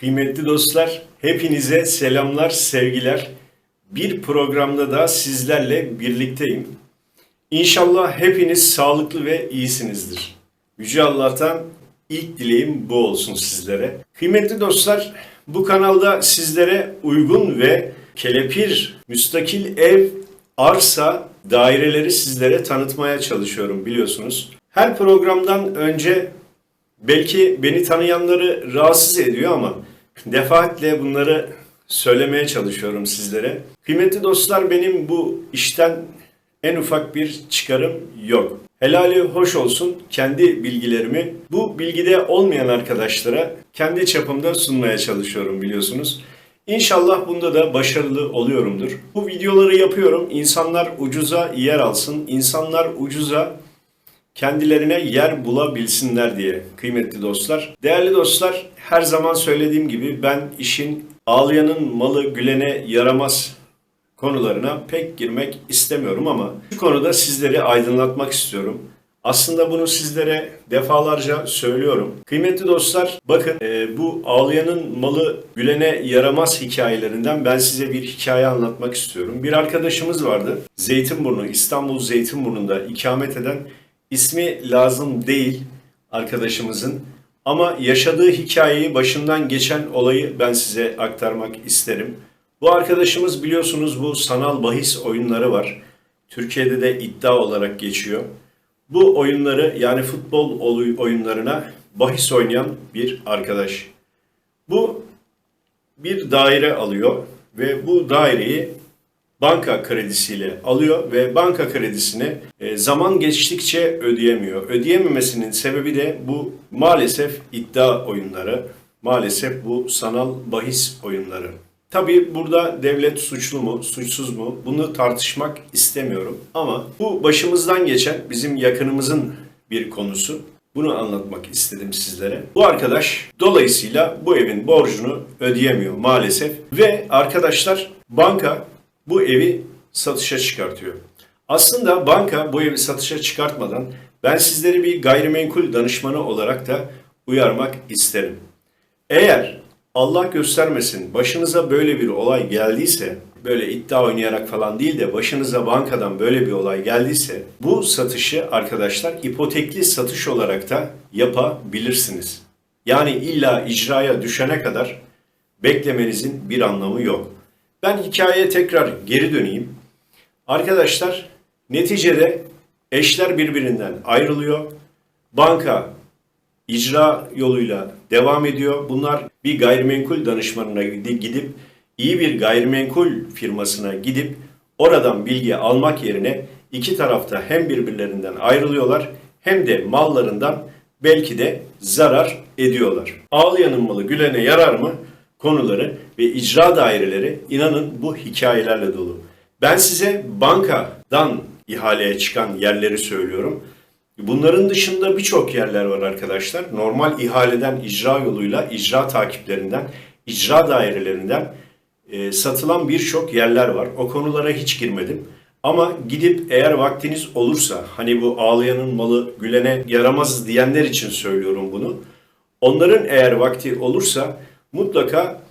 Kıymetli dostlar, hepinize selamlar, sevgiler. Bir programda da sizlerle birlikteyim. İnşallah hepiniz sağlıklı ve iyisinizdir. Yüce Allah'tan ilk dileğim bu olsun sizlere. Kıymetli dostlar, bu kanalda sizlere uygun ve kelepir, müstakil ev, arsa, daireleri sizlere tanıtmaya çalışıyorum biliyorsunuz. Her programdan önce Belki beni tanıyanları rahatsız ediyor ama defaatle bunları söylemeye çalışıyorum sizlere. Kıymetli dostlar benim bu işten en ufak bir çıkarım yok. Helali hoş olsun kendi bilgilerimi bu bilgide olmayan arkadaşlara kendi çapımda sunmaya çalışıyorum biliyorsunuz. İnşallah bunda da başarılı oluyorumdur. Bu videoları yapıyorum. İnsanlar ucuza yer alsın. İnsanlar ucuza kendilerine yer bulabilsinler diye kıymetli dostlar. Değerli dostlar her zaman söylediğim gibi ben işin ağlayanın malı gülene yaramaz konularına pek girmek istemiyorum ama şu konuda sizleri aydınlatmak istiyorum. Aslında bunu sizlere defalarca söylüyorum. Kıymetli dostlar bakın e, bu ağlayanın malı gülene yaramaz hikayelerinden ben size bir hikaye anlatmak istiyorum. Bir arkadaşımız vardı. Zeytinburnu, İstanbul Zeytinburnu'nda ikamet eden ismi lazım değil arkadaşımızın ama yaşadığı hikayeyi başından geçen olayı ben size aktarmak isterim. Bu arkadaşımız biliyorsunuz bu sanal bahis oyunları var. Türkiye'de de iddia olarak geçiyor. Bu oyunları yani futbol oyunlarına bahis oynayan bir arkadaş. Bu bir daire alıyor ve bu daireyi banka kredisiyle alıyor ve banka kredisini e, zaman geçtikçe ödeyemiyor. Ödeyememesinin sebebi de bu maalesef iddia oyunları, maalesef bu sanal bahis oyunları. Tabi burada devlet suçlu mu, suçsuz mu bunu tartışmak istemiyorum. Ama bu başımızdan geçen bizim yakınımızın bir konusu. Bunu anlatmak istedim sizlere. Bu arkadaş dolayısıyla bu evin borcunu ödeyemiyor maalesef. Ve arkadaşlar banka bu evi satışa çıkartıyor. Aslında banka bu evi satışa çıkartmadan ben sizleri bir gayrimenkul danışmanı olarak da uyarmak isterim. Eğer Allah göstermesin başınıza böyle bir olay geldiyse, böyle iddia oynayarak falan değil de başınıza bankadan böyle bir olay geldiyse bu satışı arkadaşlar ipotekli satış olarak da yapabilirsiniz. Yani illa icraya düşene kadar beklemenizin bir anlamı yok. Ben hikayeye tekrar geri döneyim. Arkadaşlar neticede eşler birbirinden ayrılıyor. Banka icra yoluyla devam ediyor. Bunlar bir gayrimenkul danışmanına gidip iyi bir gayrimenkul firmasına gidip oradan bilgi almak yerine iki tarafta hem birbirlerinden ayrılıyorlar hem de mallarından belki de zarar ediyorlar. Ağlayanın malı gülene yarar mı? Konuları ve icra daireleri inanın bu hikayelerle dolu. Ben size bankadan ihaleye çıkan yerleri söylüyorum. Bunların dışında birçok yerler var arkadaşlar. Normal ihaleden icra yoluyla, icra takiplerinden, icra dairelerinden e, satılan birçok yerler var. O konulara hiç girmedim. Ama gidip eğer vaktiniz olursa, hani bu ağlayanın malı gülene yaramaz diyenler için söylüyorum bunu. Onların eğer vakti olursa mutlaka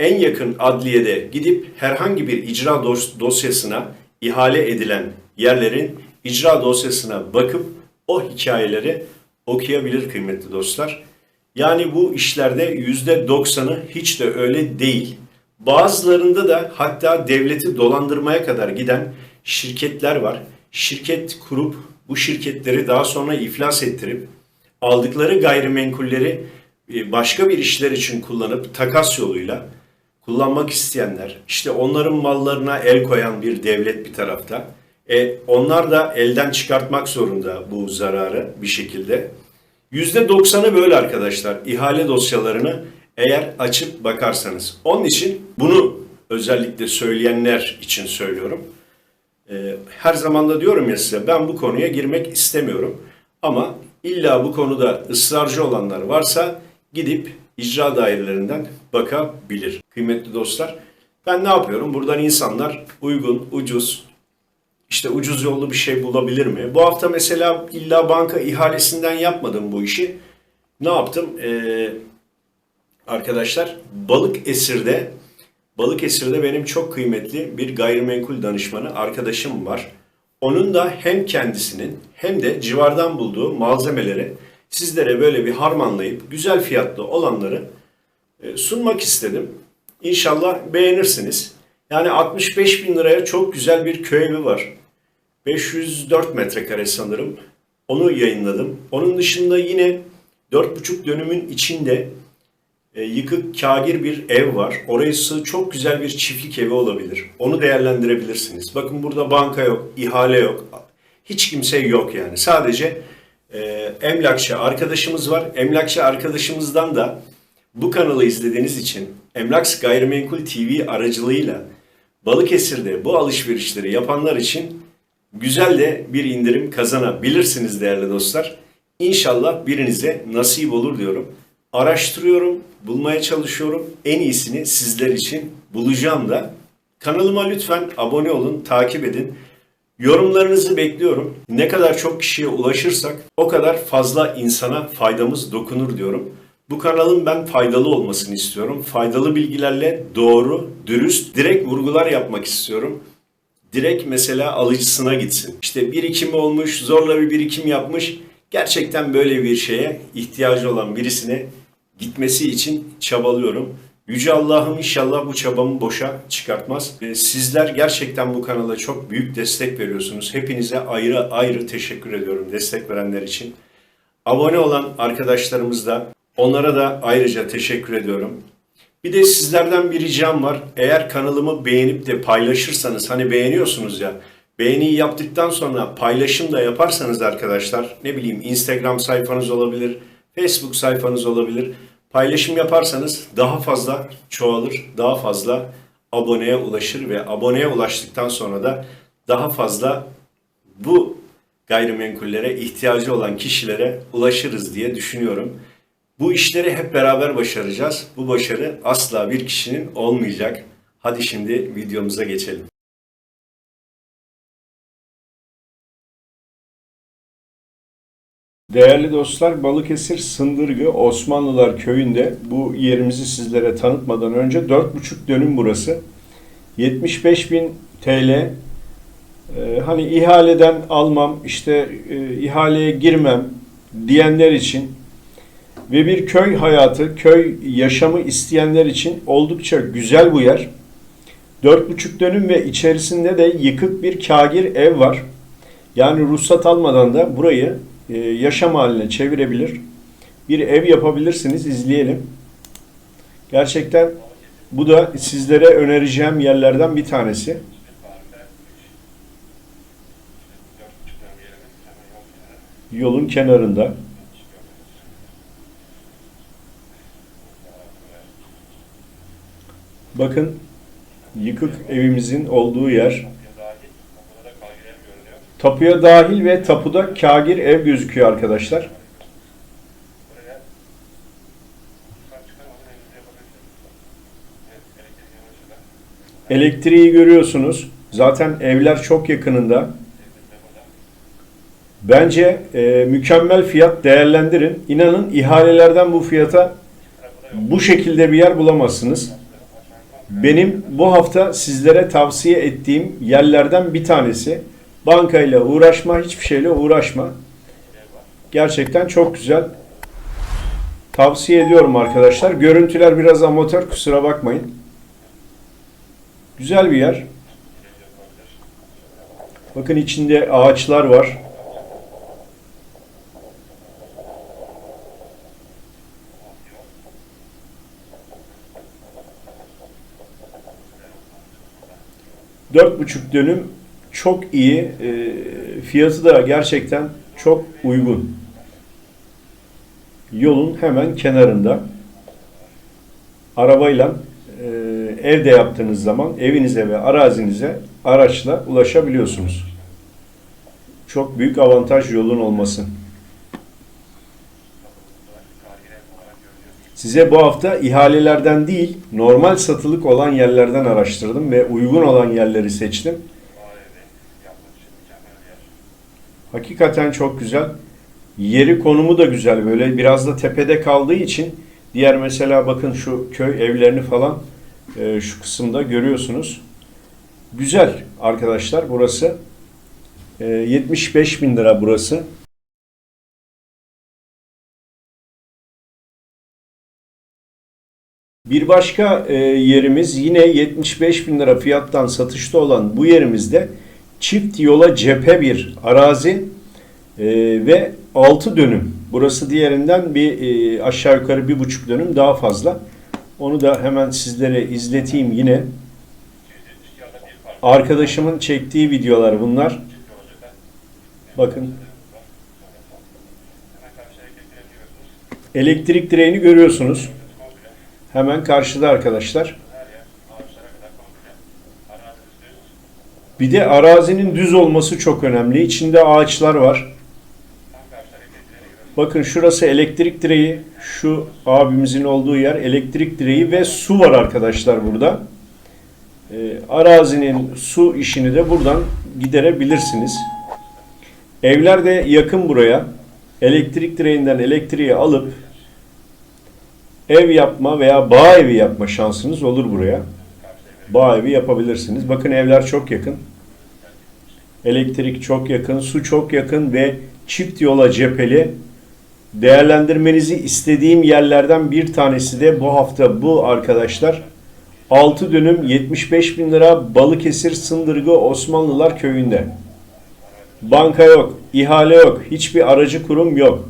en yakın adliyede gidip herhangi bir icra dosyasına ihale edilen yerlerin icra dosyasına bakıp o hikayeleri okuyabilir kıymetli dostlar. Yani bu işlerde yüzde doksanı hiç de öyle değil. Bazılarında da hatta devleti dolandırmaya kadar giden şirketler var. Şirket kurup bu şirketleri daha sonra iflas ettirip aldıkları gayrimenkulleri başka bir işler için kullanıp takas yoluyla kullanmak isteyenler, işte onların mallarına el koyan bir devlet bir tarafta. E, onlar da elden çıkartmak zorunda bu zararı bir şekilde. %90'ı böyle arkadaşlar ihale dosyalarını eğer açıp bakarsanız. Onun için bunu özellikle söyleyenler için söylüyorum. E, her zaman da diyorum ya size ben bu konuya girmek istemiyorum. Ama illa bu konuda ısrarcı olanlar varsa gidip icra dairelerinden bakabilir. Kıymetli dostlar ben ne yapıyorum? Buradan insanlar uygun, ucuz, işte ucuz yollu bir şey bulabilir mi? Bu hafta mesela illa banka ihalesinden yapmadım bu işi. Ne yaptım? Ee, Arkadaşlar Balıkesir'de Balıkesir'de benim çok kıymetli bir gayrimenkul danışmanı arkadaşım var. Onun da hem kendisinin hem de civardan bulduğu malzemeleri sizlere böyle bir harmanlayıp güzel fiyatlı olanları e, sunmak istedim. İnşallah beğenirsiniz. Yani 65 bin liraya çok güzel bir köy evi var. 504 metrekare sanırım. Onu yayınladım. Onun dışında yine 4,5 dönümün içinde e, yıkık kagir bir ev var. Orası çok güzel bir çiftlik evi olabilir. Onu değerlendirebilirsiniz. Bakın burada banka yok, ihale yok. Hiç kimse yok yani. Sadece e, emlakçı arkadaşımız var. Emlakçı arkadaşımızdan da bu kanalı izlediğiniz için Emlaks Gayrimenkul TV aracılığıyla Balıkesir'de bu alışverişleri yapanlar için güzel de bir indirim kazanabilirsiniz değerli dostlar. İnşallah birinize nasip olur diyorum. Araştırıyorum, bulmaya çalışıyorum. En iyisini sizler için bulacağım da. Kanalıma lütfen abone olun, takip edin. Yorumlarınızı bekliyorum. Ne kadar çok kişiye ulaşırsak o kadar fazla insana faydamız dokunur diyorum. Bu kanalın ben faydalı olmasını istiyorum. Faydalı bilgilerle doğru, dürüst, direkt vurgular yapmak istiyorum. Direkt mesela alıcısına gitsin. İşte birikim olmuş, zorla bir birikim yapmış. Gerçekten böyle bir şeye ihtiyacı olan birisine gitmesi için çabalıyorum. Yüce Allah'ım inşallah bu çabamı boşa çıkartmaz. Ee, Sizler gerçekten bu kanala çok büyük destek veriyorsunuz. Hepinize ayrı ayrı teşekkür ediyorum destek verenler için. Abone olan arkadaşlarımız da onlara da ayrıca teşekkür ediyorum. Bir de sizlerden bir ricam var. Eğer kanalımı beğenip de paylaşırsanız hani beğeniyorsunuz ya. Beğeniyi yaptıktan sonra paylaşım da yaparsanız arkadaşlar ne bileyim Instagram sayfanız olabilir, Facebook sayfanız olabilir. Paylaşım yaparsanız daha fazla çoğalır, daha fazla aboneye ulaşır ve aboneye ulaştıktan sonra da daha fazla bu gayrimenkullere ihtiyacı olan kişilere ulaşırız diye düşünüyorum. Bu işleri hep beraber başaracağız. Bu başarı asla bir kişinin olmayacak. Hadi şimdi videomuza geçelim. Değerli dostlar, Balıkesir Sındırgı Osmanlılar Köyü'nde bu yerimizi sizlere tanıtmadan önce 4,5 dönüm burası. 75 bin TL. Ee, hani ihaleden almam, işte e, ihaleye girmem diyenler için ve bir köy hayatı, köy yaşamı isteyenler için oldukça güzel bu yer. 4,5 dönüm ve içerisinde de yıkık bir kagir ev var. Yani ruhsat almadan da burayı e, yaşam haline çevirebilir. Bir ev yapabilirsiniz. izleyelim. Gerçekten bu da sizlere önereceğim yerlerden bir tanesi. Yolun kenarında. Bakın yıkık evimizin olduğu yer. Tapuya dahil ve tapuda kagir ev gözüküyor arkadaşlar. Elektriği görüyorsunuz. Zaten evler çok yakınında. Bence e, mükemmel fiyat değerlendirin. İnanın ihalelerden bu fiyata bu şekilde bir yer bulamazsınız. Benim bu hafta sizlere tavsiye ettiğim yerlerden bir tanesi. Bankayla uğraşma, hiçbir şeyle uğraşma. Gerçekten çok güzel. Tavsiye ediyorum arkadaşlar. Görüntüler biraz amatör, kusura bakmayın. Güzel bir yer. Bakın içinde ağaçlar var. Dört buçuk dönüm çok iyi. E, fiyatı da gerçekten çok uygun. Yolun hemen kenarında. Arabayla e, evde yaptığınız zaman evinize ve arazinize araçla ulaşabiliyorsunuz. Çok büyük avantaj yolun olması. Size bu hafta ihalelerden değil, normal satılık olan yerlerden araştırdım ve uygun olan yerleri seçtim. Hakikaten çok güzel. Yeri konumu da güzel böyle biraz da tepede kaldığı için Diğer mesela bakın şu köy evlerini falan e, şu kısımda görüyorsunuz. Güzel arkadaşlar burası. E, 75 bin lira burası. Bir başka e, yerimiz yine 75 bin lira fiyattan satışta olan bu yerimizde çift yola cephe bir arazi e, ve 6 dönüm. Burası diğerinden bir e, aşağı yukarı bir buçuk dönüm daha fazla. Onu da hemen sizlere izleteyim yine. Arkadaşımın çektiği videolar bunlar. Bakın. Elektrik direğini görüyorsunuz. Hemen karşıda arkadaşlar. Bir de arazinin düz olması çok önemli. İçinde ağaçlar var. Bakın şurası elektrik direği. Şu abimizin olduğu yer elektrik direği ve su var arkadaşlar burada. Ee, arazinin su işini de buradan giderebilirsiniz. Evler de yakın buraya. Elektrik direğinden elektriği alıp ev yapma veya bağ evi yapma şansınız olur buraya. Bağ evi yapabilirsiniz. Bakın evler çok yakın. Elektrik çok yakın, su çok yakın ve çift yola cepheli. Değerlendirmenizi istediğim yerlerden bir tanesi de bu hafta bu arkadaşlar. 6 dönüm 75 bin lira Balıkesir Sındırgı Osmanlılar Köyü'nde. Banka yok, ihale yok, hiçbir aracı kurum yok.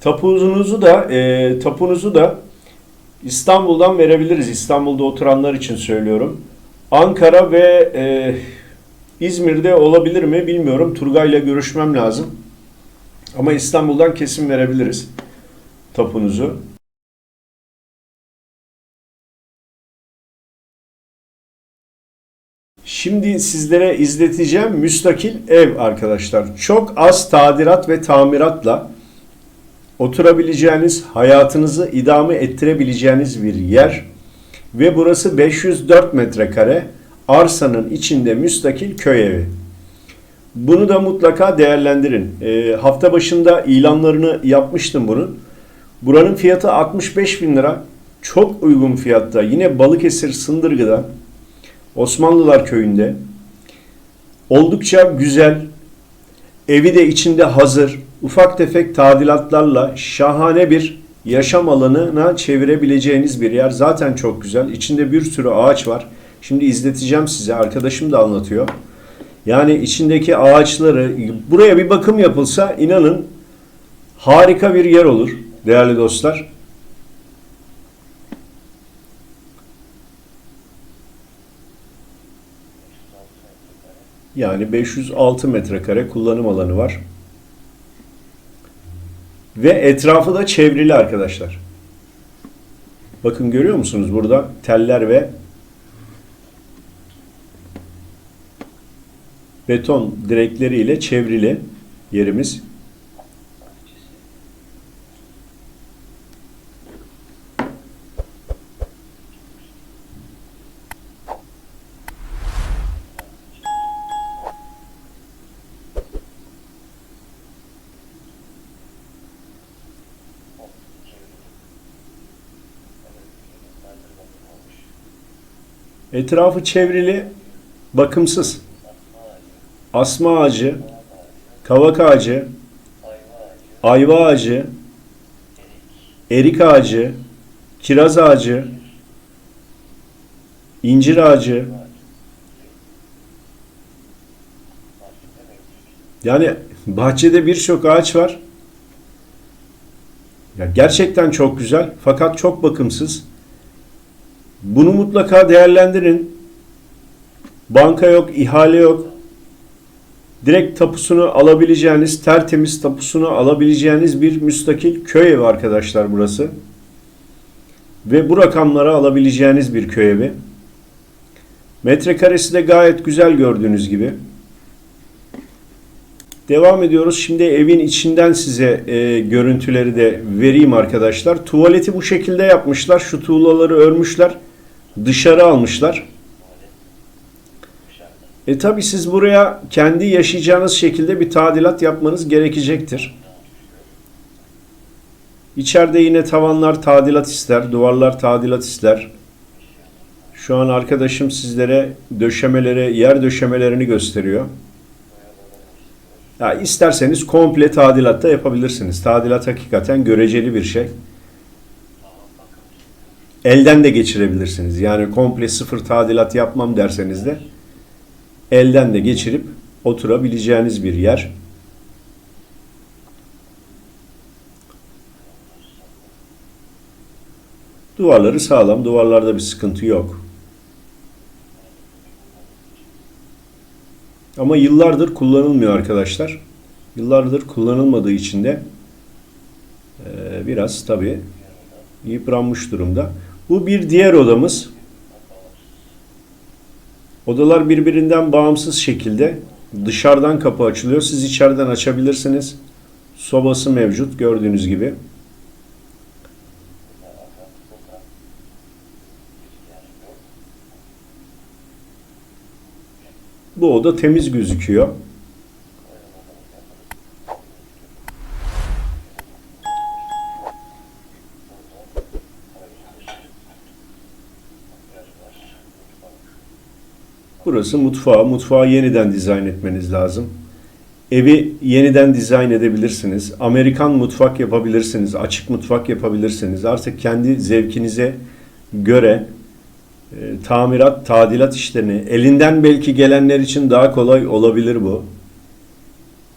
Tapunuzu da e, tapunuzu da İstanbul'dan verebiliriz. İstanbul'da oturanlar için söylüyorum. Ankara ve e, İzmir'de olabilir mi bilmiyorum. Turgay'la görüşmem lazım. Ama İstanbul'dan kesin verebiliriz tapunuzu. Şimdi sizlere izleteceğim müstakil ev arkadaşlar. Çok az tadilat ve tamiratla oturabileceğiniz, hayatınızı idame ettirebileceğiniz bir yer ve burası 504 metrekare arsanın içinde müstakil köy evi. Bunu da mutlaka değerlendirin. E, hafta başında ilanlarını yapmıştım bunun. Buranın fiyatı 65 bin lira. Çok uygun fiyatta. Yine Balıkesir Sındırgı'da Osmanlılar Köyü'nde. Oldukça güzel. Evi de içinde hazır. Ufak tefek tadilatlarla şahane bir yaşam alanına çevirebileceğiniz bir yer. Zaten çok güzel. İçinde bir sürü ağaç var. Şimdi izleteceğim size. Arkadaşım da anlatıyor. Yani içindeki ağaçları buraya bir bakım yapılsa inanın harika bir yer olur değerli dostlar. Yani 506 metrekare kullanım alanı var. Ve etrafı da çevrili arkadaşlar. Bakın görüyor musunuz burada teller ve beton direkleriyle çevrili yerimiz. Etrafı çevrili, bakımsız. Asma ağacı, kavak ağacı, ayva ağacı, erik ağacı, kiraz ağacı, incir ağacı. Yani bahçede birçok ağaç var. Ya gerçekten çok güzel fakat çok bakımsız. Bunu mutlaka değerlendirin. Banka yok, ihale yok. Direkt tapusunu alabileceğiniz, tertemiz tapusunu alabileceğiniz bir müstakil köy evi arkadaşlar burası. Ve bu rakamlara alabileceğiniz bir köy evi. Metrekaresi de gayet güzel gördüğünüz gibi. Devam ediyoruz. Şimdi evin içinden size e, görüntüleri de vereyim arkadaşlar. Tuvaleti bu şekilde yapmışlar. Şu tuğlaları örmüşler. Dışarı almışlar. E tabi siz buraya kendi yaşayacağınız şekilde bir tadilat yapmanız gerekecektir. İçeride yine tavanlar tadilat ister, duvarlar tadilat ister. Şu an arkadaşım sizlere döşemeleri, yer döşemelerini gösteriyor. Ya isterseniz komple tadilat da yapabilirsiniz. Tadilat hakikaten göreceli bir şey. Elden de geçirebilirsiniz. Yani komple sıfır tadilat yapmam derseniz de elden de geçirip oturabileceğiniz bir yer. Duvarları sağlam. Duvarlarda bir sıkıntı yok. Ama yıllardır kullanılmıyor arkadaşlar. Yıllardır kullanılmadığı için de biraz tabii yıpranmış durumda. Bu bir diğer odamız. Odalar birbirinden bağımsız şekilde dışarıdan kapı açılıyor. Siz içeriden açabilirsiniz. Sobası mevcut gördüğünüz gibi. Bu oda temiz gözüküyor. Burası mutfağı. Mutfağı yeniden dizayn etmeniz lazım. Evi yeniden dizayn edebilirsiniz. Amerikan mutfak yapabilirsiniz. Açık mutfak yapabilirsiniz. Artık kendi zevkinize göre e, tamirat, tadilat işlerini elinden belki gelenler için daha kolay olabilir bu.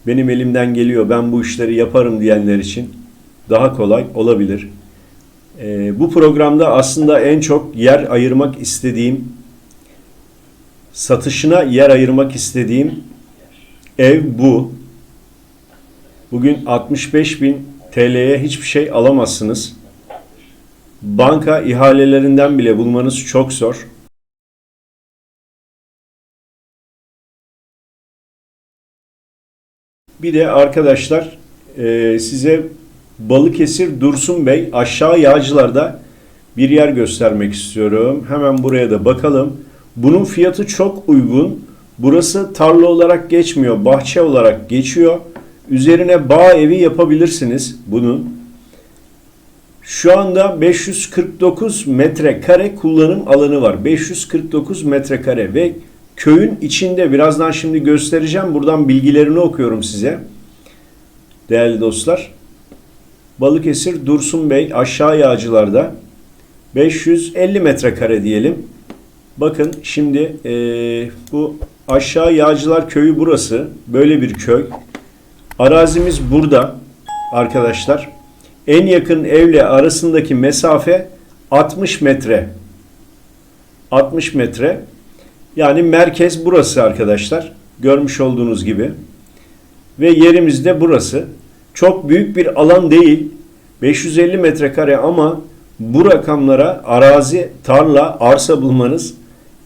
Benim elimden geliyor, ben bu işleri yaparım diyenler için daha kolay olabilir. E, bu programda aslında en çok yer ayırmak istediğim, satışına yer ayırmak istediğim ev bu. Bugün 65 bin TL'ye hiçbir şey alamazsınız. Banka ihalelerinden bile bulmanız çok zor. Bir de arkadaşlar e, size Balıkesir Dursun Bey aşağı Yağcılar'da bir yer göstermek istiyorum. Hemen buraya da bakalım. Bunun fiyatı çok uygun. Burası tarla olarak geçmiyor, bahçe olarak geçiyor. Üzerine bağ evi yapabilirsiniz bunun. Şu anda 549 metrekare kullanım alanı var. 549 metrekare ve köyün içinde birazdan şimdi göstereceğim. Buradan bilgilerini okuyorum size. Değerli dostlar. Balıkesir Dursun Bey aşağı yağcılarda 550 metrekare diyelim. Bakın şimdi e, bu aşağı yağcılar köyü burası. Böyle bir köy. Arazimiz burada arkadaşlar. En yakın evle arasındaki mesafe 60 metre. 60 metre. Yani merkez burası arkadaşlar. Görmüş olduğunuz gibi. Ve yerimiz de burası. Çok büyük bir alan değil. 550 metrekare ama bu rakamlara arazi, tarla, arsa bulmanız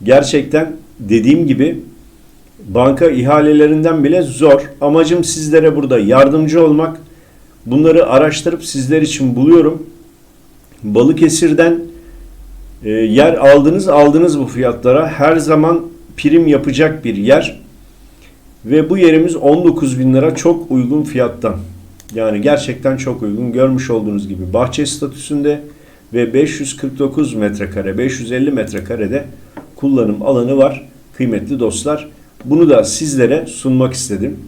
gerçekten dediğim gibi banka ihalelerinden bile zor. Amacım sizlere burada yardımcı olmak. Bunları araştırıp sizler için buluyorum. Balıkesir'den e, yer aldınız aldınız bu fiyatlara. Her zaman prim yapacak bir yer. Ve bu yerimiz 19 bin lira çok uygun fiyattan. Yani gerçekten çok uygun. Görmüş olduğunuz gibi bahçe statüsünde ve 549 metrekare, 550 metrekarede kullanım alanı var kıymetli dostlar. Bunu da sizlere sunmak istedim.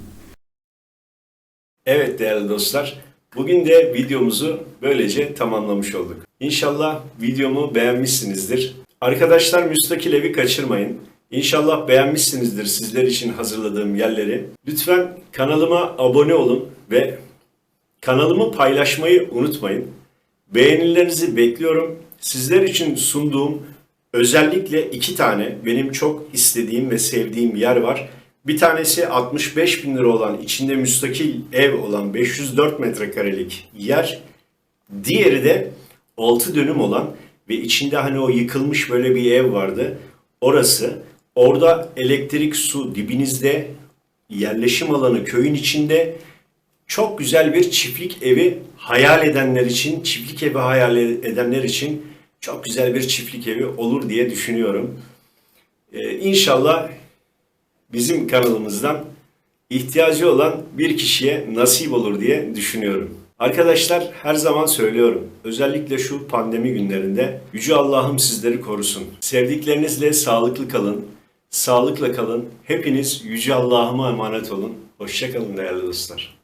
Evet değerli dostlar, bugün de videomuzu böylece tamamlamış olduk. İnşallah videomu beğenmişsinizdir. Arkadaşlar müstakil evi kaçırmayın. İnşallah beğenmişsinizdir sizler için hazırladığım yerleri. Lütfen kanalıma abone olun ve kanalımı paylaşmayı unutmayın. Beğenilerinizi bekliyorum. Sizler için sunduğum özellikle iki tane benim çok istediğim ve sevdiğim yer var. Bir tanesi 65 bin lira olan içinde müstakil ev olan 504 metrekarelik yer. Diğeri de 6 dönüm olan ve içinde hani o yıkılmış böyle bir ev vardı. Orası. Orada elektrik, su dibinizde, yerleşim alanı köyün içinde çok güzel bir çiftlik evi hayal edenler için, çiftlik evi hayal edenler için çok güzel bir çiftlik evi olur diye düşünüyorum. Ee, inşallah bizim kanalımızdan ihtiyacı olan bir kişiye nasip olur diye düşünüyorum. Arkadaşlar her zaman söylüyorum. Özellikle şu pandemi günlerinde Yüce Allah'ım sizleri korusun. Sevdiklerinizle sağlıklı kalın. Sağlıkla kalın. Hepiniz Yüce Allah'ıma emanet olun. Hoşçakalın değerli dostlar.